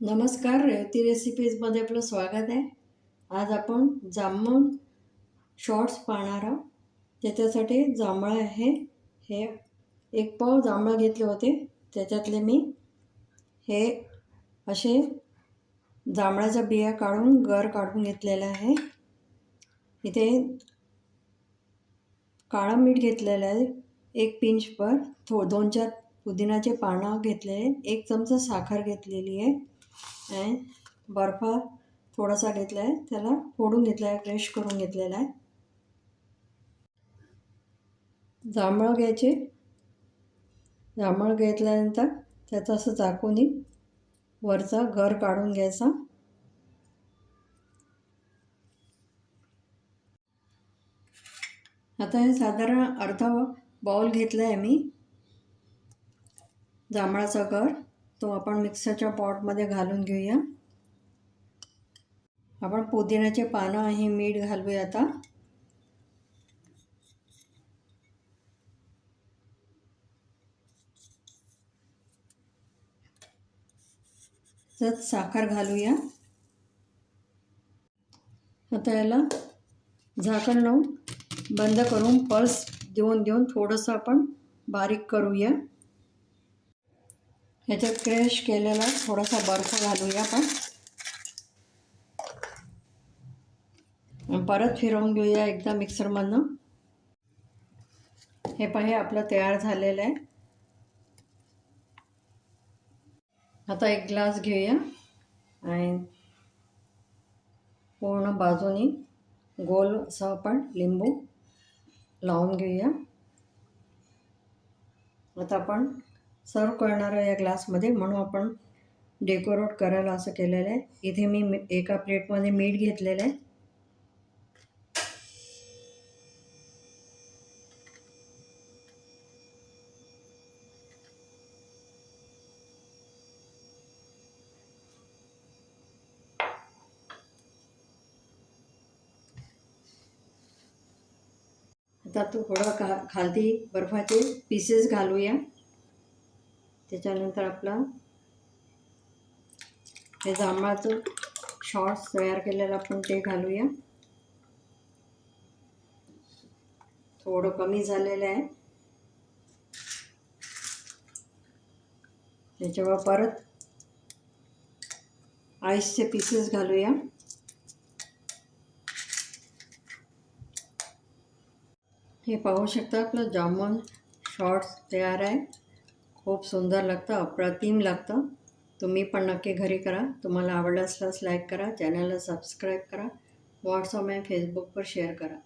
नमस्कार रेवती रेसिपीजमध्ये आपलं स्वागत आहे. आज आपण जांभूळ शॉर्ट्स पाहणार आहोत. त्याच्यासाठी जांभळं आहे. हे एक पाव जांभळं घेतले होते. त्याच्यातले मी हे असे जांभळाच्या बिया काढून गर काढून घेतलेलं आहे. इथे काळं मीठ घेतलेलं आहे एक पिंचभर थो दोन चार पुदिनाचे पानं घेतलेले एक चमचा साखर घेतलेली आहे. आणि बर्फ थोडासा घेतला आहे त्याला फोडून घेतला आहे क्रश करून घेतलेला आहे. जांभळं घ्यायचे. जांभळ घेतल्यानंतर त्याचं असं चाकूनी वरचा घर काढून घ्यायचा. आता हे साधारण अर्धा बाउल घेतला आहे मी. जांभळाचा घर. तो आपण मिक्सरच्या पॉटमध्ये घालून घेऊया. आपण पुदिन्याचे पानं हे मीठ घालूया आता. त्यात साखर घालूया. आता याला झाकण लावून बंद करून पल्स देऊन देऊन थोडंसं आपण बारीक करूया. ह्याच्यात क्रश केलेला थोडासा बर्फ घालूया आपण. परत फिरवून घेऊया एकदा मिक्सरमधनं हे पण हे आपलं तयार झालेलं आहे. आता एक ग्लास घेऊया आणि पूर्ण बाजूनी गोल असं आपण लिंबू लावून घेऊया. आता आपण सर्व करणारं या ग्लासमध्ये म्हणून आपण डेकोरेट करायला असं केलेलं आहे. इथे मी एका प्लेटमध्ये मीठ घेतलेलं आहे. आता थोडं खा खालती बर्फाचे पीसेस घालूया. त्याच्यानंतर आपलं हे जांभळाचं शॉर्ट्स तयार केलेलं आपण ते घालूया. थोडं कमी झालेलं आहे. त्याच्यावर परत आईसचे पीसेस घालूया. हे पाहू शकता आपलं जामून शॉर्ट्स तयार आहे. खूप सुंदर लागतं अप्रतिम लागतं. तुम्ही पण नक्की घरी करा. तुम्हाला आवडलं असल्यास लाईक करा चॅनलला सबस्क्राईब करा. व्हॉट्सअप आणि फेसबुकवर शेअर करा.